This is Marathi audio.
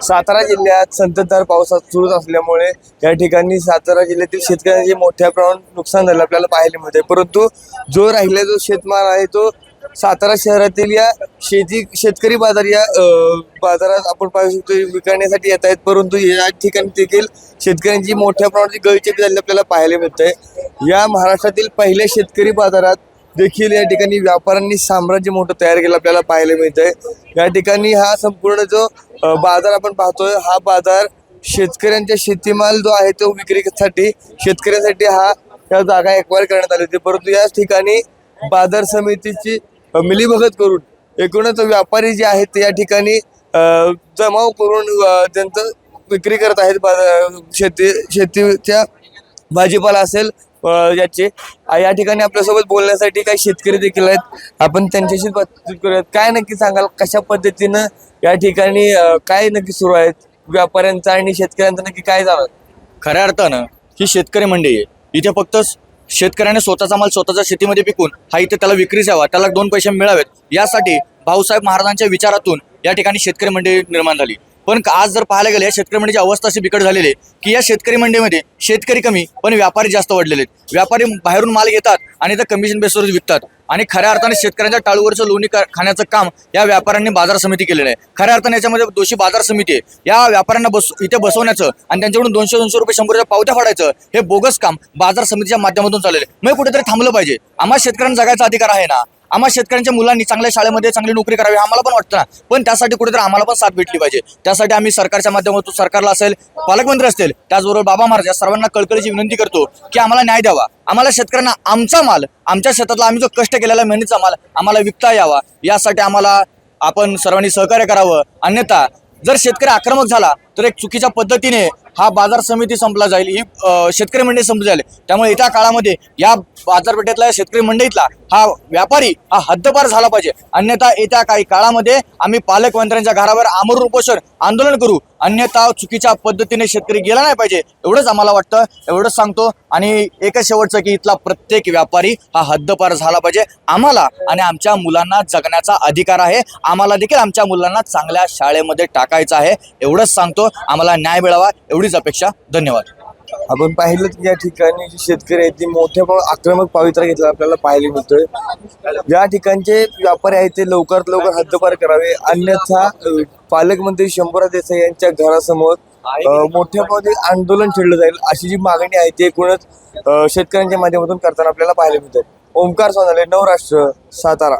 सातारा जिल्ह्यात संततधार पाऊस सुरूच असल्यामुळे या ठिकाणी सातारा जिल्ह्यातील शेतकऱ्यांचे मोठ्या प्रमाणात नुकसान झालं आपल्याला पाहायला मिळते परंतु जो राहिलेला जो शेतमाल आहे तो सातारा शहरातील या शेती शेतकरी बाजार या बाजारात आपण पाहू शकतो विकण्यासाठी येत आहेत. परंतु या ठिकाणी देखील शेतकऱ्यांची मोठ्या प्रमाणाची गळचेपी झाली आपल्याला पाहायला मिळते या महाराष्ट्रातील पहिल्या शेतकरी बाजारात देखील या ठिकाणी व्यापाऱ्यांनी साम्राज्य मोठं तयार केलं आपल्याला पाहायला मिळतंय. या ठिकाणी हा संपूर्ण जो बाजार आपण पाहतोय हा बाजार शेतकऱ्यांच्या शेतीमाल जो आहे तो विक्रीसाठी शेतकऱ्यांसाठी हा या जागा एक्वायर करण्यात आली होती. परंतु याच ठिकाणी बाजार समितीची मिलीभगत करून एकूणच व्यापारी जे आहेत ते या ठिकाणी जमाव करून त्यांचं विक्री करत आहेत. शेती शेतीच्या भाजीपाला असेल याचे. या ठिकाणी आपल्यासोबत बोलण्यासाठी काही शेतकरी देखील आहेत. आपण त्यांच्याशी बातचीत करूयात. काय नक्की सांगाल? कशा पद्धतीनं या ठिकाणी काय नक्की सुरू आहेत व्यापाऱ्यांचं आणि शेतकऱ्यांचं नक्की काय झालं? खऱ्या अर्थानं ही शेतकरी मंडई आहे. इथे फक्त शेतकऱ्याने स्वतःचा माल स्वतःच्या शेतीमध्ये पिकून हा इथे त्याला विक्रीस यावा त्याला दोन पैसे मिळावेत. यासाठी भाऊसाहेब महाराजांच्या विचारातून या ठिकाणी शेतकरी मंडई निर्माण झाली. पण आज जर पाहायला गेलं या शेतकरी मंडईची अवस्था अशी बिकट झालेली आहे की या शेतकरी मंडईमध्ये शेतकरी कमी पण व्यापारी जास्त वाढलेले आहेत. व्यापारी बाहेरून माल घेतात आणि त्या कमिशन बेसवर विकतात. आणि खऱ्या अर्थाने शेतकऱ्यांच्या टाळूवरचं लोणी खाण्याचं काम या व्यापाऱ्यांनी बाजार समिती केलेलं आहे. खऱ्या अर्थाने याच्यामध्ये दोषी बाजार समिती आहे. या व्यापाऱ्यांना बस इथे बसवण्याचं आणि त्यांच्याकडून दोनशे दोनशे रुपये शंभर पावत्या फाडायचं हे बोगस काम बाजार समितीच्या माध्यमातून चाललेलं आहे. मग कुठेतरी थांबलं पाहिजे. आम्हाला शेतकऱ्यांना जगायचा अधिकार आहे ना? आम्हा शेतकऱ्यांच्या मुलांनी चांगल्या शाळेमध्ये चांगली नोकरी करावी आम्हाला पण वाटतं ना. पण त्यासाठी कुठेतरी आम्हाला पण साथ भेटली पाहिजे. त्यासाठी आम्ही सरकारच्या माध्यमातून सरकारला असेल पालकमंत्री असतील त्याचबरोबर बाबा महाराज या सर्वांना कळकळीची विनंती करतो की आम्हाला न्याय द्यावा. आम्हाला शेतकऱ्यांना आमचा माल आमच्या शेतातला आम्ही जो कष्ट केलेला मेहनतीचा माल आम्हाला विकता यावा. यासाठी आम्हाला आपण सर्वांनी सहकार्य करावं. अन्यथा जर शेतकरी आक्रमक झाला तर एक चुकीच्या पद्धतीने हा बाजार समिती संपला जाईल ही शेतकरी मंडई संपली जाईल. त्यामुळे येत्या काळामध्ये या बाजारपेठेतला शेतकरी मंडईतला हा व्यापारी हा हद्दपार झाला पाहिजे. अन्यथा येत्या काही काळामध्ये आम्ही पालकमंत्र्यांच्या घरावर आमरण उपोषण आंदोलन करू. अन्यथा चुकीच्या पद्धतीने शेतकरी गेला नाही पाहिजे एवढंच आम्हाला वाटतं एवढंच सांगतो. आणि एकच शेवटचं की इथला प्रत्येक व्यापारी हा हद्दपार झाला पाहिजे. आम्हाला आणि आमच्या मुलांना जगण्याचा अधिकार आहे. आम्हाला देखील आमच्या मुलांना चांगल्या शाळेमध्ये टाकायचं आहे. एवढंच सांगतो. आम्हाला न्याय मिळावा. एवढीच अपेक्षा. धन्यवाद. आपण पाहिलं की या ठिकाणी जे शेतकरी आहेत ते मोठ्या आक्रमक पावित्र्य घेतला आपल्याला पाहायला मिळतोय. या ठिकाणचे व्यापारी आहेत ते लवकरात लवकर हद्दपार करावे. अन्यथा पालकमंत्री शंभरा देसाई यांच्या घरासमोर मोठ्या प्रमाणात आंदोलन छेडलं जाईल अशी जी मागणी आहे ती एकूणच शेतकऱ्यांच्या माध्यमातून करताना आपल्याला पाहायला मिळते ओंकार सोनाले नवराष्ट्र सातारा.